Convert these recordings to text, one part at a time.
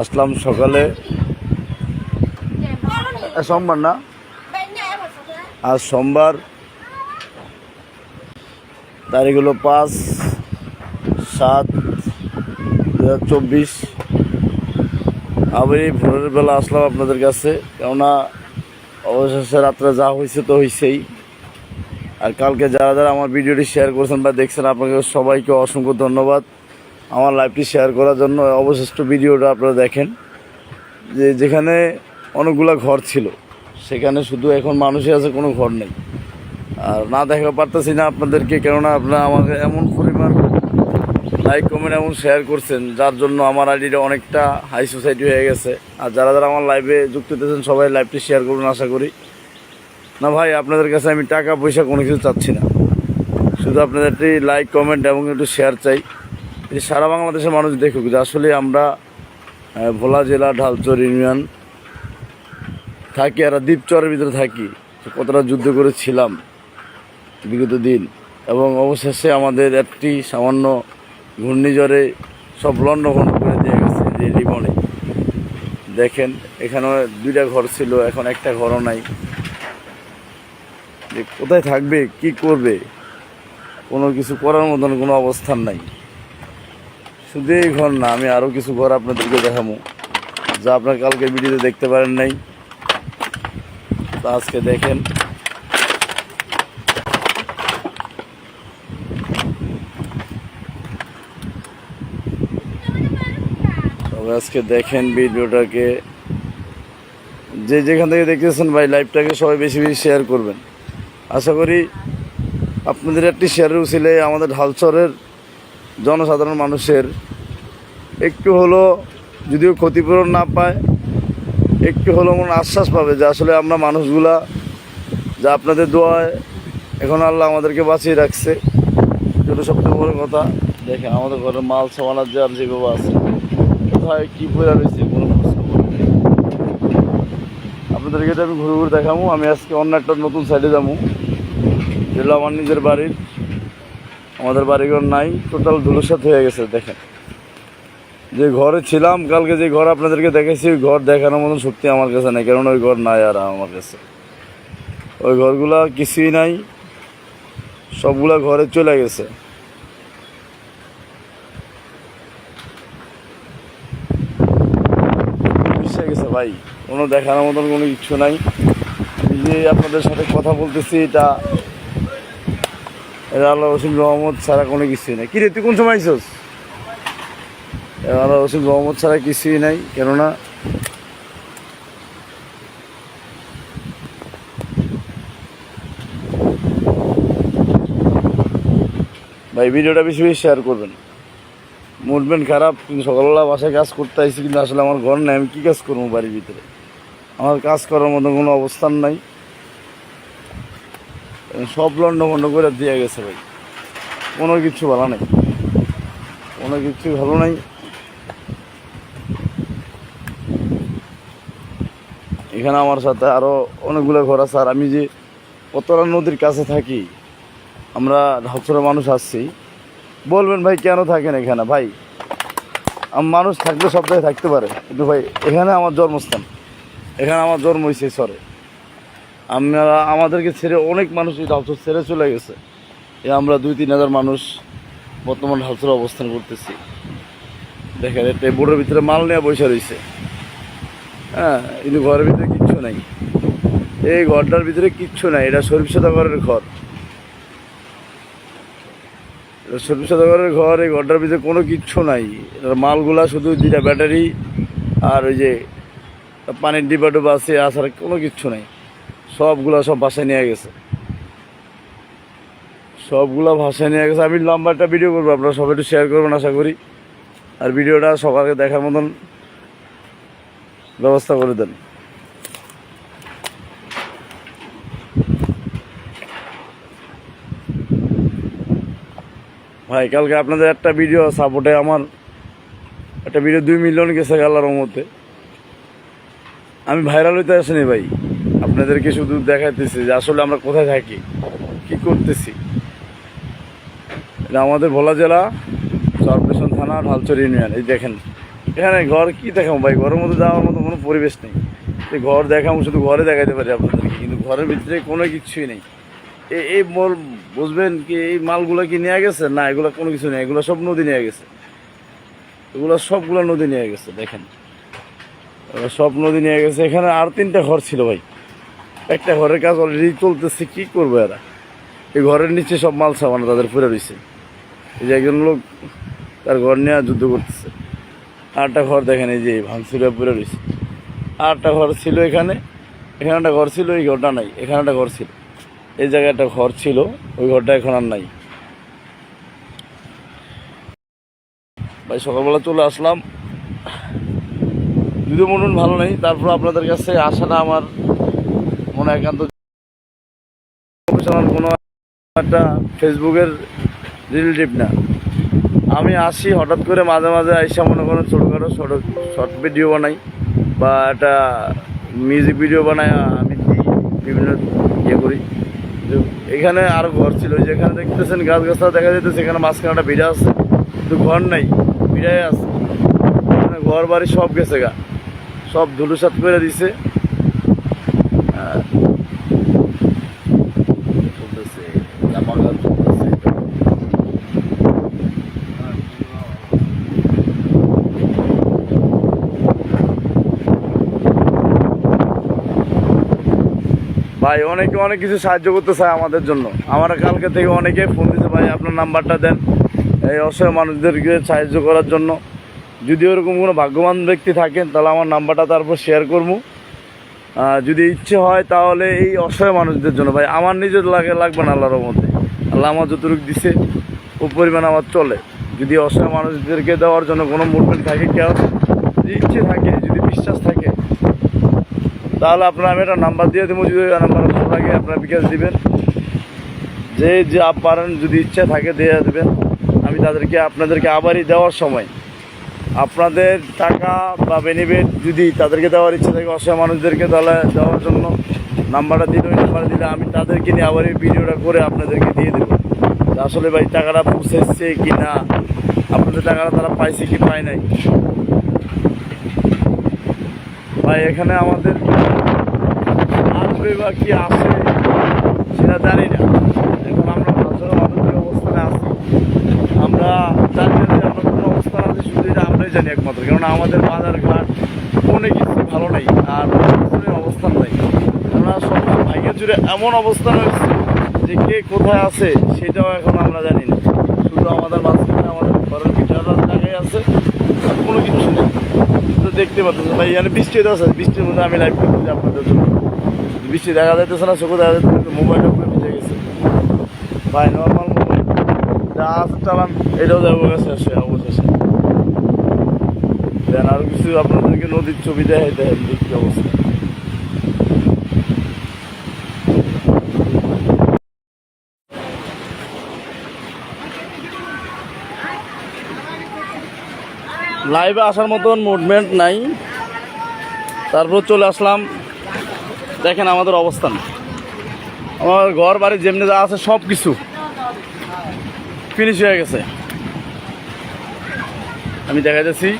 আসলাম সকালে। সোমবার না? আজ সোমবার। তারিখ হলো পাঁচ, সাত দু হাজার চব্বিশ। আমি ভোরের বেলা আসলাম আপনাদের কাছে, কেননা অবশেষে রাত্রে যা হয়েছে তো হয়েছেই। আর কালকে যারা যারা আমার ভিডিওটি শেয়ার করছেন বা দেখছেন, আপনাকে সবাইকে অসংখ্য ধন্যবাদ। আমার লাইভটি শেয়ার করার জন্য অবশিষ্ট ভিডিওটা আপনারা দেখেন। যে যেখানে অনেকগুলো ঘর ছিল, সেখানে শুধু এখন মানুষই আছে, কোনো ঘর নেই। আর না দেখা পারতেছি না আপনাদেরকে, কেননা আপনারা আমাকে এমন পরিমাণ লাইক, কমেন্ট এমন শেয়ার করছেন, যার জন্য আমার আইডিটা অনেকটা হাই সোসাইটি হয়ে গেছে। আর যারা যারা আমার লাইভে যুক্ত হতেছেন সবাই লাইভটি শেয়ার করুন, আশা করি। না ভাই, আপনাদের কাছে আমি টাকা, পয়সা কোনো কিছু চাচ্ছি না। শুধু আপনাদের একটি লাইক কমেন্ট এবং একটু শেয়ার চাই। সারা বাংলাদেশের মানুষ দেখুক যে আসলে আমরা ভোলা জেলা, ঢালচর ইউনিয়ন থাকি আর দ্বীপচরের ভিতরে থাকি। কতটা যুদ্ধ করেছিলাম বিগত দিন। এবং অবশেষে আমাদের একটি সামান্য ঘূর্ণিঝড়ে সব লন্ড ভন্ড করে দিয়ে গেছে যে রিবনে দেখেন, এখানে দুইটা ঘর ছিল, এখন একটা ঘরও নাই। যে কোথায় থাকবে, কি করবে, কোনো কিছু করার মতন কোনো অবস্থান নাই। শুধু এই ঘর না, আমি আরও কিছু ঘর আপনাদেরকে দেখাবো, যা আপনার কালকে ভিডিওতে দেখতে পারেন নাই। তা আজকে দেখেন। তবে আজকে দেখেন ভিডিওটাকে। যে যেখান থেকে দেখতেছেন ভাই, লাইভটাকে সবাই বেশি বেশি শেয়ার করবেন। আশা করি আপনাদের একটি শেয়ারের উচিলে আমাদের ঢালচরের জনসাধারণ মানুষের একটু হলো যদিও ক্ষতিপূরণ না পায়, একটু হলো মনে আশ্বাস পাবে যে আসলে আমরা মানুষগুলা যা আপনাদের দোয়ায় এখন আল্লাহ আমাদেরকে বাঁচিয়ে রাখছে। যেটা সবথেকে বড় কথা দেখে আমাদের ঘরে মাল সামানার যে আর যেভাবে আছে, কোথায় কী পড়ে রয়েছে কোনো। আপনাদেরকে আমি ঘুরে ঘুরে দেখাবো। আমি আজকে অন্য একটা নতুন সাইডে যাব, যেগুলো আমার নিজের বাড়ির। আমাদের বাড়িঘর নাই, টোটাল ধুলোসাত হয়ে গেছে, দেখেন। যে ঘরে ছিলাম, কালকে যে ঘর আপনাদেরকে দেখেছি, ওই ঘর দেখানোর মতন সত্যি আমার কাছে নেই, কারণ ওই ঘর নাই আর আমার কাছে। ওই ঘরগুলা কিছুই নাই, সবগুলা ঘরে চলে গেছে। গেছে ভাই, কোনো দেখানোর মতন কোনো ইচ্ছু নাই। যে আপনাদের সাথে কথা বলতেছি, এটা ছাড়া কোনো কিছুই নাই। তুই কোন সময় ছাড়া কিছুই নাই, কেননা ভাই, ভিডিওটা বেশি বেশি শেয়ার করবেন। মুভমেন্ট খারাপ, কিন্তু সকালবেলা বাসায় কাজ করতে আইসি, কিন্তু আসলে আমার ঘর নাই, আমি কী কাজ করব বাড়ির ভিতরে? আমার কাজ করার মতো কোনো অবস্থান নাই। সব লন্ড ভন্ড করে দিয়ে গেছে ভাই। কোনো কিছু ভালো নাই। কোনো কিছু ভালো নাই। এখানে আমার সাথে আরও অনেকগুলো ঘর আছে, আর আমি যে কতটা নদীর কাছে থাকি, আমরা ঢাকছড়া মানুষ আসছি বলবেন ভাই, কেন থাকেন এখানে? ভাই মানুষ থাকলে জায়গায় থাকতে পারে। কিন্তু ভাই, এখানে আমার জন্মস্থান। এখানে আমার জন্ম হয়েছে সরে আমরা আমাদেরকে ছেড়ে অনেক মানুষ এই ঢালচর ছেড়ে চলে গেছে। এ আমরা দুই, তিন হাজার মানুষ বর্তমান ঢালচরে অবস্থান করতেছি। দেখেন একটা বোর্ডের ভিতরে মাল নেওয়া বসে রয়েছে। হ্যাঁ কিন্তু ঘরের ভিতরে কিচ্ছু নাই। এই ঘরটার ভিতরে কিচ্ছু নাই। এটা শরীফ সদাগরের ঘর। শরীফ সদাগরের ঘর, এই ঘরটার ভিতরে কোনো কিচ্ছু নাই। এটার মালগুলা শুধু দুইটা ব্যাটারি আর ওই যে পানির ডিবা ডুবা আছে, আসার কোনো কিচ্ছু নাই। সবগুলা সব বাসায় নিয়ে গেছে। সবগুলা ভাষায় নিয়ে গেছে। আমি লম্বা একটা ভিডিও করব, আপনারা সবাই একটু শেয়ার করবেন আশা করি। আর ভিডিওটা সকালকে দেখার মতন ব্যবস্থা করে দেন। ভাই, কালকে আপনাদের একটা ভিডিও সাপোর্টে আমার একটা ভিডিও দুই মিলিয়ন গেছে মধ্যে আমি ভাইরাল হইতে আসিনি ভাই। আপনাদেরকে শুধু দেখাইতেছি যে আসলে আমরা কোথায় থাকি, কি করতেছি। এটা আমাদের ভোলা জেলা, চরপেশন থানা, ঢালচর ইউনিয়ন। এই দেখেন, এখানে ঘর কি দেখাবো ভাই? ঘরের মধ্যে যাওয়ার মতো কোনো পরিবেশ নেই। এই ঘর দেখাবো, শুধু ঘরে দেখাতে পারি আপনাদেরকে, কিন্তু ঘরের ভিতরে কোনো কিছুই নেই। এই মল, বুঝবেন কি, এই মালগুলো কি নিয়ে গেছে? না, এগুলো কোনো কিছু নেই। এগুলো সব নদী নিয়ে গেছে। এগুলো সবগুলো নদী নিয়ে গেছে, দেখেন। সব নদী নিয়ে গেছে। এখানে আর তিনটা ঘর ছিল ভাই। একটা ঘরের কাজ অলরেডি চলতেছে, কি করব এরা? এই ঘরের নিচে সব মাল সামানো তাদের পড়ে রয়েছে এই যে একজন লোক তার ঘর নিয়ে যুদ্ধ করতেছে। আরেকটা ঘর দেখেন, এই যে ভাঙচুরে পড়ে রয়েছে আরেকটা ঘর ছিল এখানে এখানে একটা ঘর ছিল, এই ঘরটা নাই, এখানে একটা ঘর ছিল। এই জায়গায় একটা ঘর ছিল, ওই ঘরটা এখন আর নাই। ভাই, সকালবেলা চলে আসলাম। যদিও মন ভালো নেই, তারপর আপনাদের কাছে আসাটা আমার মনে একান্ত প্রফেশনাল কোনো একটা ফেসবুকের রিলেটিভ না। আমি আসি হঠাৎ করে মাঝে মাঝে আইসা মনে করেন ছোটোখাটো শর্ট শর্ট ভিডিও বানাই বা একটা মিউজিক ভিডিও বানাই, আমি বিভিন্ন ইয়ে করি। এখানে আরও ঘর ছিল যেখানে দেখতেছেন গাছ গাছটা দেখা যেতেছে সেখানে মাঝখানে একটা বিড়া আছে, কিন্তু ঘর নাই, বিড়াই আছে। ঘর বাড়ি সব গেছে গা। সব ধুলুসাত করে দিছে আহ, চলতেছে জামা কাপড় চলতেছে ভাই, অনেকে অনেক কিছু সাহায্য করতে চায় আমাদের জন্য। আমার কালকে থেকে অনেকে ফোন দিতে ভাই, আপনার নাম্বারটা দেন। এই অসহায় মানুষদেরকে সাহায্য করার জন্য। যদি ওরকম কোনো ভাগ্যবান ব্যক্তি থাকেন, তাহলে আমার নাম্বারটা তারপর শেয়ার করব। যদি ইচ্ছে হয় তাহলে এই অসহায় মানুষদের জন্য, ভাই, আমার নিজের লাগে লাগবে না আল্লাহর মধ্যে আল্লাহ আমার যতটুকু দিছে ও পরিমাণ আমার চলে। যদি অসহায় মানুষদেরকে দেওয়ার জন্য কোনো মুভমেন্ট থাকে, কেউ যদি ইচ্ছে থাকে, যদি বিশ্বাস থাকে, তাহলে আপনার আমি একটা নাম্বার দিয়ে দেবো, যদি নাম্বার ভালো লাগে আপনার বিকাশ দিবেন। যে যে পারেন, যদি ইচ্ছা থাকে, দিয়ে দেবেন। আমি তাদেরকে, আপনাদেরকে আবারই দেওয়ার সময় আপনাদের টাকা বা বেনিফিট যদি তাদেরকে দেওয়ার ইচ্ছা থাকে, অসহায় মানুষদেরকে তাহলে দেওয়ার জন্য নাম্বারটা দিলে ওই নাম্বার দিলে আমি তাদেরকে নিয়ে আবার এই ভিডিওটা করে আপনাদেরকে দিয়ে দেবো। আসলে ভাই, টাকাটা পৌঁছেছে কি না আপনাদের টাকাটা তারা পাইছে কি পায় নাই? ভাই, এখানে আমাদের আসবে বা কি আসে সেটা জানি না। এখন আমরা অবস্থানে আছি। আমরা জানি না যে আমরা আছে শুধু এটা আমরাই জানি একমাত্র। কেননা আমাদের বাজার ঘাট কোনো কিছু ভালো নাই, আর অবস্থান নাই। আমরা সব ভাইকে জুড়ে এমন অবস্থান হয়েছে যে কে কোথায় আছে সেটাও এখন আমরা জানি না। শুধু আমাদের মাঝখানে আমাদের ঘরের ভিতরে জায়গায় আছে, আর কোনো কিছু নেই। তো দেখতে পাচ্ছেন, ভাই, এখানে বৃষ্টি আছে, বৃষ্টির মধ্যে আমি লাইভ করতেছি আপনাদের জন্য। বৃষ্টি দেখা যাইতেছে না, চোখে দেখা যাইতেছে মোবাইলটা উপরে ভিজে গেছে। ভাই নর্মাল যা চালান। এটাও যাব গেছে সে অবশেষে। দেন আর কিছু আপনাদেরকে নদীর ছবি দেখাই দেখেন দেখি অবস্থা। লাইভে আসার মতন মুভমেন্ট নাই। তারপর চলে আসলাম। দেখেন আমাদের অবস্থান। আমার ঘর বাড়ি যেমনি যা আছে সব কিছু ফিনিশ হয়ে গেছে। আমি দেখা যাচ্ছি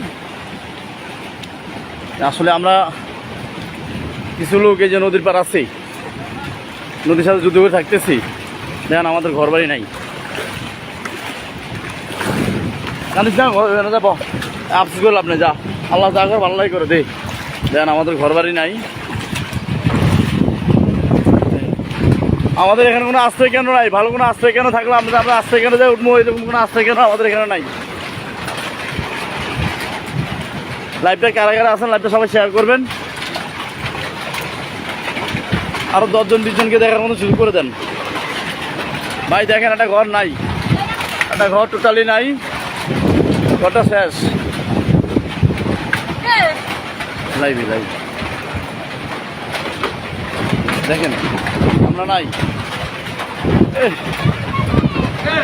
আসলে আমরা কিছু লোক এই যে নদীর পার আছি, নদীর সাথে যুদ্ধ করে থাকতেছি। দেখেন আমাদের ঘর বাড়ি নাই। জানিস না, ঘর না আফসোস করলে আপনি যা। আল্লাহ যা করে ভালো করে দে। দেখেন আমাদের ঘর বাড়ি নাই। আমাদের এখানে কোনো আশ্রয় কেন নাই। ভালো কোনো আশ্রয় কেন থাকলে আমরা আমরা আশ্রয় কেন যাই উঠবো এরকম কোনো আশ্রয় কেন আমাদের এখানে নাই। লাইভটা কারা কারা আছেন লাইভটা সবাই শেয়ার করবেন। আরও দশজন বিশজনকে দেখার মতো শুরু করে দেন। ভাই দেখেন একটা ঘর নাই। একটা ঘর টোটালি নাই। ঘরটা শেষ। লাইভে লাইভ দেখেন, আমরা নাই।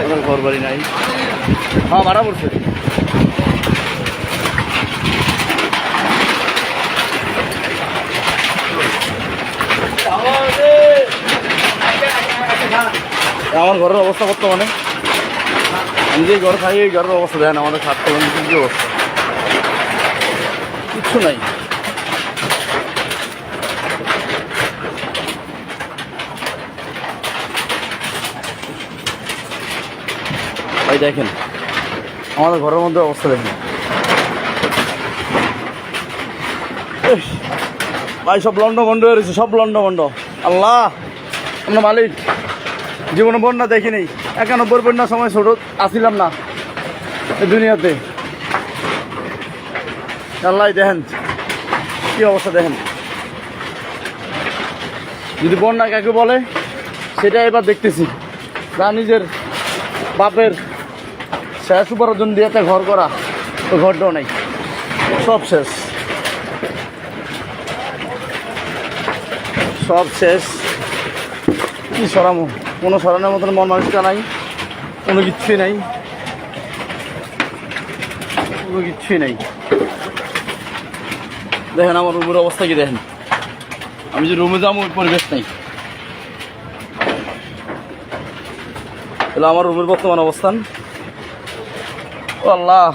আমাদের ঘর বাড়ি নাই। হ্যাঁ মারা পড়ছে। আমার ঘরের অবস্থা বর্তমানে। আমি যে ঘরে খাই ঘরের অবস্থা দেখেন, আমাদের কি অবস্থা। কিচ্ছু নাই। ভাই, দেখেন। আমাদের ঘরের মধ্যে অবস্থা দেখেন। ভাই, সব লন্ড বন্ড হয়ে রয়েছে, সব লন্ড বন্ড আল্লাহ, আমরা মালিক। জীবনে বন্যা দেখিনি। একানব্বই বন্যার সময় ছোট, আসিলাম না এই দুনিয়াতে। আল্লাহ, দেখেন, কি অবস্থা দেখেন। যদি বন্যা কাকে বলে, সেটা এবার দেখতেছি। তা নিজের বাপের শেষ উপার্জন দিয়ে একটা ঘর করা, তো ঘরটাও নাই। সব শেষ। সব শেষ। কি সরামো? কোনো সরানোর মতন মন মানুষটা নাই, কোনো কিচ্ছুই নাই। কোনো কিচ্ছুই নাই। দেখেন আমার রুমের অবস্থা কি দেখেন? আমি যে রুমে যাব, ওই পরিবেশ নাই। তাহলে আমার রুমের বর্তমান অবস্থান? আল্লাহ।